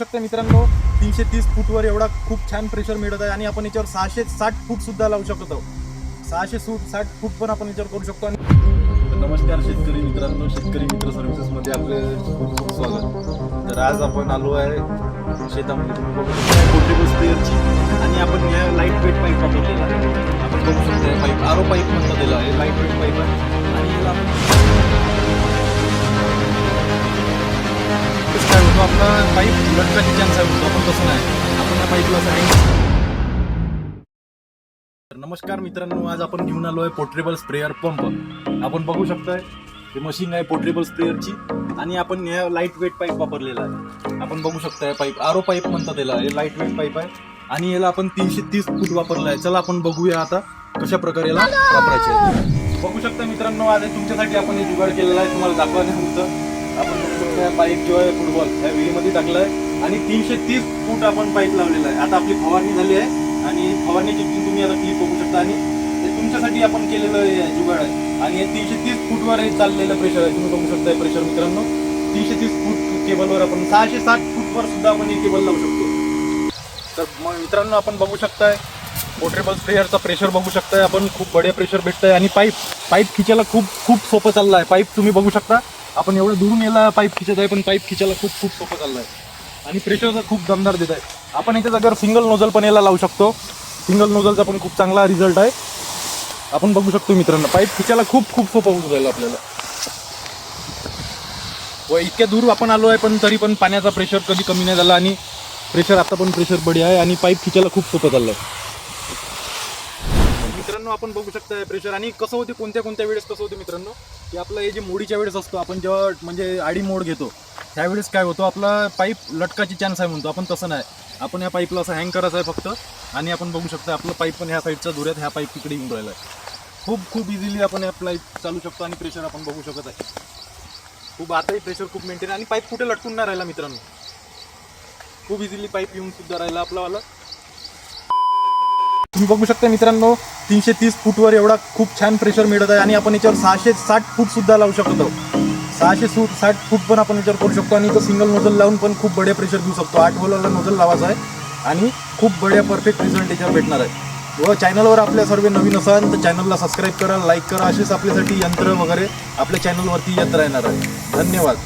शकता मित्रांनो तीनशे तीस फूटवर एवढा खूप छान प्रेशर मिळत आहे आणि आपण याच्यावर सहाशे साठ फूट सुद्धा लावू शकतो सहाशे सूट साठ फूट पण आपण याच्यावर करू शकतो आणि नमस्कार शेतकरी मित्रांनो शेतकरी मित्र सर्व्हिसेसमध्ये आपले खूप खूप स्वागत. तर आज आपण आलो आहे शेतामध्ये. स्पेअरची आणि आपण या लाइट वेट पाईप वापरलेला आहे आपण बघू शकतो पाईप आरो पाईप म्हणतात दिला आहे. लाइट वेट पाईप आहे. आणि याला आपण आपला पाईप लटकाची चान्स आहे आपण तसं नाही. आपण या पाईपला तर नमस्कार मित्रांनो आज आपण घेऊन आलो आहे पोर्टेबल स्प्रेअर पंप. आपण बघू शकताय हे मशीन आहे पोर्टेबल स्प्रेअरची आणि आपण या लाइट वेट पाईप वापरलेला आहे. आपण बघू शकताय पाईप आरो पाईप म्हणतात त्याला हे लाइट वेट पाईप आहे. आणि याला आपण तीनशे तीस फूट वापरला आहे चला आपण बघूया आता कशा प्रकारे याला वापरायचे आहे. बघू शकता मित्रांनो आज तुमच्यासाठी आपण हे जुगाड केलेला आहे. तुम्हाला दाखवायचं तुमचं. आपण पाईप जो आहे फुटबॉल त्या विहिरीमध्ये टाकला आहे आणि तीनशे तीस फूट आपण पाईप लावलेला आहे. आता आपली फवारणी झाली आहे. आणि फवारणीची तुम्ही आता क्लिप बघू शकता. आणि ते तुमच्यासाठी आपण केलेलं हे जुगाड आहे. आणि हे तीनशे तीस फूटवर हे चाललेलं प्रेशर आहे. तुम्ही बघू शकताय प्रेशर मित्रांनो. तीनशे तीस फूट केबलवर आपण सहाशे साठ फूटवर सुद्धा आपण हे केबल लावू शकतो. तर मग मित्रांनो आपण बघू शकताय पोर्टेबल स्प्रेअरचा प्रेशर बघू शकताय. आपण खूप बढिया प्रेशर भेटतंय. आणि पाईप पाईप खिचायला खूप खूप सोपं चाललं आहे पाईप तुम्ही बघू शकता. आपण एवढं दुरून याला पाईप खिचत आहे पण पाईप खिचायला खूप खूप सोपं चाललं आहे आणि प्रेशरचा खूप दमदार देत आहे. आपण याच्या जागेवर सिंगल नोझल पण याला लावू शकतो. सिंगल नोझलचा पण खूप चांगला रिझल्ट आहे. आपण बघू शकतो मित्रांनो पाईप खिचायला खूप खूप सोपं होऊन जाईल आपल्याला. व इतक्या दूर आपण आलो आहे पण तरी पण पाण्याचा प्रेशर कधी कमी नाही झाला आणि प्रेशर आता पण प्रेशर बडी आहे आणि पाईप खिचायला खूप सोपं चाललं आहे मित्रांनो आपण बघू शकता प्रेशर आणि कसं होते कोणत्या कोणत्या वेळेस कसं होते मित्रांनो? की आपलं हे जे मोडीच्या वेळेस असतो आपण जेव्हा म्हणजे आडी मोड घेतो त्यावेळेस काय होतो आपला पाईप लटकाची चान्स आहे म्हणतो आपण तसं नाही. आपण या पाईपला असं हँग करायचं आहे फक्त. आणि आपण बघू शकता आपलं पाईप पण ह्या साईडच्या धुऱ्यात ह्या पाईप तिकडे येऊन राहिला आहे. खूप खूप इझिली आपण या पाईप चालू शकतो आणि प्रेशर आपण बघू शकत आहे. खूप आताही प्रेशर खूप मेंटेन आणि पाईप कुठे लटकून नाही राहिला मित्रांनो. खूप इझिली पाईप येऊन सुद्धा राहिला आपलावाला तुम्ही बघू शकता मित्रांनो तीनशे तीस फूटवर एवढा खूप छान प्रेशर मिळत आहे आणि आपण याच्यावर सहाशे साठ फूटसुद्धा लावू शकतो सहाशे सूट साठ फूट पण आपण याच्यावर करू शकतो आणि तो सिंगल नोझल लावून पण खूप बढिया प्रेशर देऊ शकतो. आठ होलला नोझल लावायचा आहे आणि खूप बढिया परफेक्ट रिझल्ट याच्यावर भेटणार आहे. व चॅनलवर आपल्या सर्व नवीन असाल तर चॅनलला सबस्क्राईब करा लाईक करा. असेच आपल्यासाठी यंत्र वगैरे आपल्या चॅनलवरती येत राहणार आहे. धन्यवाद.